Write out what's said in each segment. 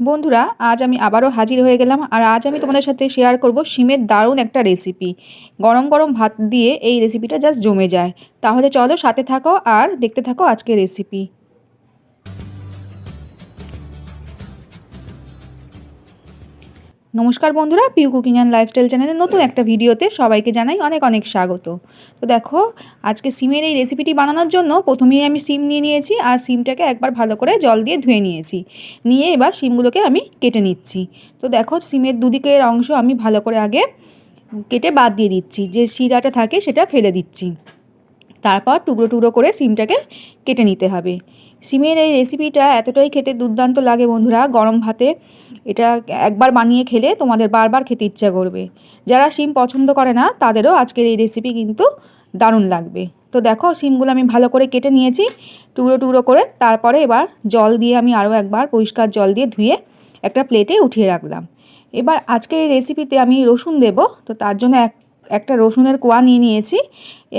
বন্ধুরা, আজ আমি আবারও হাজির হয়ে গেলাম আর আজ আমি তোমাদের সাথে শেয়ার করব শিমের দারুণ একটা রেসিপি গরম গরম ভাত দিয়ে এই রেসিপিটা জাস্ট জমে যায়। তাহলে চলো সাথে থাকো আর দেখতে থাকো আজকে রেসিপি নমস্কার বন্ধুরা পিউ কুকিং অ্যান্ড লাইফস্টাইল চ্যানেলের নতুন একটা ভিডিওতে সবাইকে জানাই অনেক অনেক স্বাগত। তো দেখো, আজকে সিমের এই রেসিপিটি বানানোর জন্য প্রথমেই আমি সিম নিয়ে নিয়েছি আর সিমটাকে একবার ভালো করে জল দিয়ে ধুয়ে নিয়েছি। নিয়ে এবার সিমগুলোকে আমি কেটে নিচ্ছি। তো দেখো, সিমের দুদিকের অংশ আমি ভালো করে আগে কেটে বাদ দিয়ে দিচ্ছি। যে শিরাটা থাকে সেটা ফেলে দিচ্ছি। তারপর টুকরো টুকরো করে সিমটাকে কেটে নিতে হবে। সিমের এই রেসিপিটা এতটাই খেতে দুর্দান্ত লাগে বন্ধুরা, গরম ভাতে। এটা একবার বানিয়ে খেলে তোমাদের বারবার খেতে ইচ্ছা করবে। যারা সিম পছন্দ করে না, তাদেরও আজকের এই রেসিপি কিন্তু দারুণ লাগবে। তো দেখো, সিমগুলো আমি ভালো করে কেটে নিয়েছি, টুকরো টুকরো করে। তারপরে এবার জল দিয়ে আমি আরও একবার পরিষ্কার জল দিয়ে ধুয়ে একটা প্লেটে উঠিয়ে রাখলাম। এবার আজকের এই রেসিপিতে আমি রসুন দেব, তো তার জন্য এক, একটা রসুনের কোয়া নিয়ে নিয়েছি।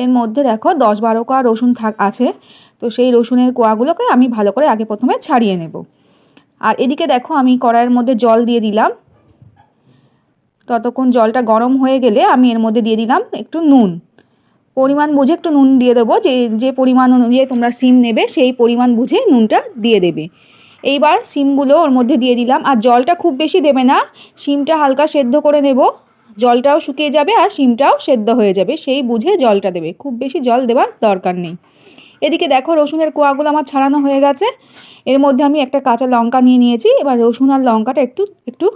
এর মধ্যে দেখো, দশ বারো কোয়া রসুন থাক, আছে। তো সেই রসুনের কোয়াগুলোকে আমি ভালো করে আগে প্রথমে ছাড়িয়ে নেব। আর এদিকে দেখো আমি কড়াইয়ের মধ্যে জল দিয়ে দিলাম। ততক্ষণ জলটা গরম হয়ে গেলে আমি এর মধ্যে দিয়ে দিলাম একটু নুন। পরিমাণ বুঝে একটু নুন দিয়ে দেবো। যে যে পরিমাণ অনুযায়ী তোমরা সিম নেবে, সেই পরিমাণ বুঝে নুনটা দিয়ে দেবে। এইবার সিমগুলো ওর মধ্যে দিয়ে দিলাম। আর জলটা খুব বেশি দেবে না, সিমটা হালকা সেদ্ধ করে নেব। জলটাও শুকিয়ে যাবে আর সিমটাও সেদ্ধ হয়ে যাবে। সেই বুঝে জলটা দেবে। খুব বেশি জল দেওয়ার দরকার নেই। এদিকে দেখো রসুনের কোয়াগুলো আমার ছাড়ানো হয়ে গেছে। এর মধ্যে আমি একটা কাঁচা লঙ্কা নিয়ে নিয়েছি। এবার রসুন আর লঙ্কাটা একটু একটু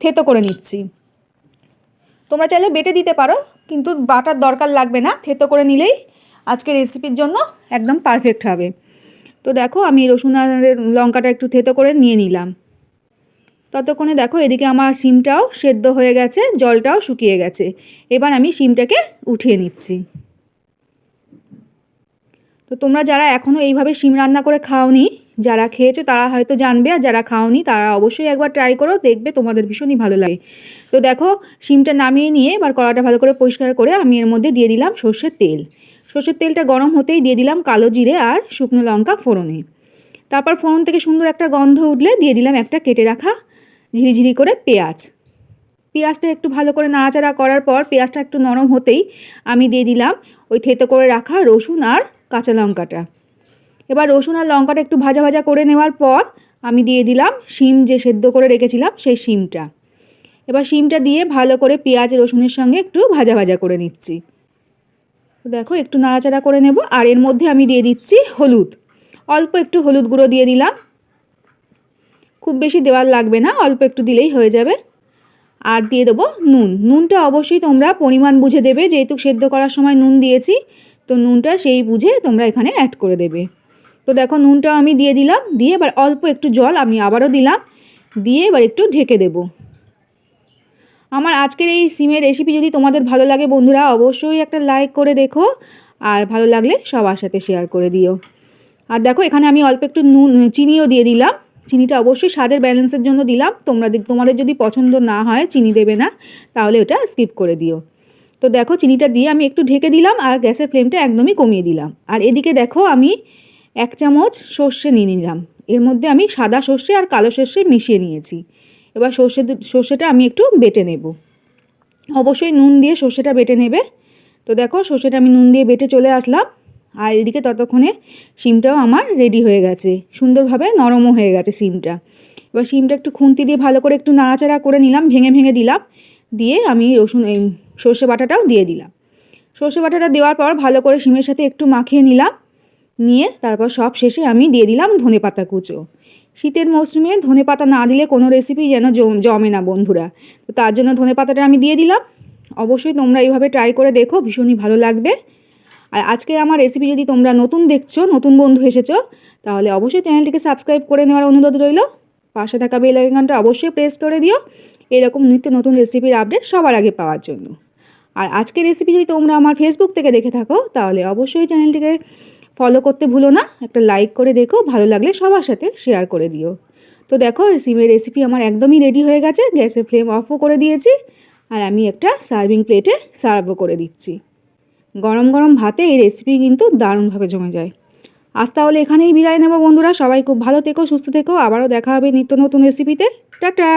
থেতো করে নিচ্ছি। তোমরা চাইলে বেটে দিতে পারো, কিন্তু বাটার দরকার লাগবে না, থেতো করে নিলেই আজকে রেসিপির জন্য একদম পারফেক্ট হবে। তো দেখো আমি রসুন আর লঙ্কাটা একটু থেতো করে নিয়ে নিলাম। ততক্ষণে দেখো এদিকে আমার সিমটাও সেদ্ধ হয়ে গেছে, জলটাও শুকিয়ে গেছে। এবার আমি সিমটাকে উঠিয়ে নিচ্ছি। তো তোমরা যারা এখনও এইভাবে শিম রান্না করে খাওনি, যারা খেয়েছো তারা হয়তো জানবে আর যারা খাওনি তারা অবশ্যই একবার ট্রাই করো, দেখবে তোমাদের ভীষণই ভালো লাগে। তো দেখো, শিমটা নামিয়ে নিয়ে এবার কড়াটা ভালো করে পরিষ্কার করে আমি এর মধ্যে দিয়ে দিলাম সর্ষের তেল। সর্ষের তেলটা গরম হতেই দিয়ে দিলাম কালো জিরে আর শুকনো লঙ্কা ফোড়নে। তারপর ফোড়ন থেকে সুন্দর একটা গন্ধ উঠলে দিয়ে দিলাম একটা কেটে রাখা ঝিরিঝিরি করে পেঁয়াজ। পেঁয়াজটা একটু ভালো করে নাড়াচাড়া করার পর পেঁয়াজটা একটু নরম হতেই আমি দিয়ে দিলাম ওই থেতো করে রাখা রসুন আর কাঁচা লঙ্কাটা। এবার রসুন আর লঙ্কাটা একটু ভাজা ভাজা করে নেওয়ার পর আমি দিয়ে দিলাম শিম যে সেদ্ধ করে রেখেছিলাম সেই শিমটা। এবার শিমটা দিয়ে ভালো করে পেঁয়াজ, রসুনের সঙ্গে একটু ভাজা ভাজা করে নিচ্ছি। দেখো একটু নাড়াচাড়া করে নেব আর এর মধ্যে আমি দিয়ে দিচ্ছি হলুদ। অল্প একটু হলুদ গুঁড়ো দিয়ে দিলাম। খুব বেশি দেওয়ার লাগবে না, অল্প একটু দিলেই হয়ে যাবে। আর দিয়ে দেবো নুন। নুনটা অবশ্যই তোমরা পরিমাণ বুঝে দেবে, যেহেতু সেদ্ধ করার সময় নুন দিয়েছি তো নুনটা সেই বুঝে তোমরা এখানে অ্যাড করে দেবে। তো দেখো নুনটাও আমি দিয়ে দিলাম, দিয়ে এবার অল্প একটু জল আমি আবারও দিলাম, দিয়ে এবার একটু ঢেকে দেব। আমার আজকের এই সিমের রেসিপি যদি তোমাদের ভালো লাগে বন্ধুরা, অবশ্যই একটা লাইক করে দেখো, আর ভালো লাগলে সবার সাথে শেয়ার করে দিও। আর দেখো এখানে আমি অল্প একটু নুন, চিনিও দিয়ে দিলাম। চিনিটা অবশ্যই স্বাদের ব্যালেন্সের জন্য দিলাম। তোমরা তোমাদের যদি পছন্দ না হয়, চিনি দেবে না, তাহলে ওটা স্কিপ করে দিও। তো দেখো চিনিটা দিয়ে আমি একটু ঢেকে দিলাম আর গ্যাসের ফ্লেমটা একদমই কমিয়ে দিলাম। আর এদিকে দেখো আমি এক চামচ সর্ষে নিয়ে নিলাম। এর মধ্যে আমি সাদা সর্ষে আর কালো সর্ষে মিশিয়ে নিয়েছি। এবার সর্ষে সর্ষেটা আমি একটু বেটে নেব। অবশ্যই নুন দিয়ে সর্ষেটা বেটে নেবে। তো দেখো সর্ষেটা আমি নুন দিয়ে বেটে চলে আসলাম। আর এদিকে ততক্ষণে সিমটাও আমার রেডি হয়ে গেছে। সুন্দরভাবে নরমও হয়ে গেছে সিমটা এবার সিমটা একটু খুন্তি দিয়ে ভালো করে একটু নাড়াচাড়া করে নিলাম, ভেঙে ভেঙে দিলাম। দিয়ে আমি রসুন, এই সর্ষে বাটাটাও দিয়ে দিলাম। সর্ষে বাটাটা দেওয়ার পর ভালো করে সিমের সাথে একটু মাখিয়ে নিলাম। নিয়ে তারপর সব শেষে আমি দিয়ে দিলাম ধনে পাতা কুচো। শীতের মৌসুমে ধনে পাতা না দিলে কোনো রেসিপি যেন জমে না বন্ধুরা। তো তার জন্য ধনে পাতাটা আমি দিয়ে দিলাম। অবশ্যই তোমরা এইভাবে ট্রাই করে দেখো, ভীষণই ভালো লাগবে। আর আজকে আমার রেসিপি যদি তোমরা নতুন দেখছ, নতুন বন্ধু এসেছ, তাহলে অবশ্যই চ্যানেলটিকে সাবস্ক্রাইব করে নেওয়ার অনুরোধ রইল। পাশে থাকা বেল আইকনটা অবশ্যই প্রেস করে দিও। এরকম নিত্য নতুন রেসিপির আপডেট সবার আগে পাওয়ার জন্য। আর আজকের রেসিপি যদি তোমরা আমার ফেসবুক থেকে দেখে থাকো, তাহলে অবশ্যই চ্যানেলটিকে ফলো করতে ভুলো না। একটা লাইক করে দেখো, ভালো লাগলে সবার সাথে শেয়ার করে দিও। তো দেখো সিমের রেসিপি আমার একদমই রেডি হয়ে গেছে, গ্যাসের ফ্লেম অফও করে দিয়েছি, আর আমি একটা সার্ভিং প্লেটে সার্ভও করে দিচ্ছি। গরম গরম ভাতে এই রেসিপি কিন্তু দারুণভাবে জমে যায়। আজ তাহলে এখানেই বিদায় নেব বন্ধুরা, সবাই খুব ভালো থেকো, সুস্থ থেকো, আবারও দেখা হবে নিত্য নতুন রেসিপিতে টাটা!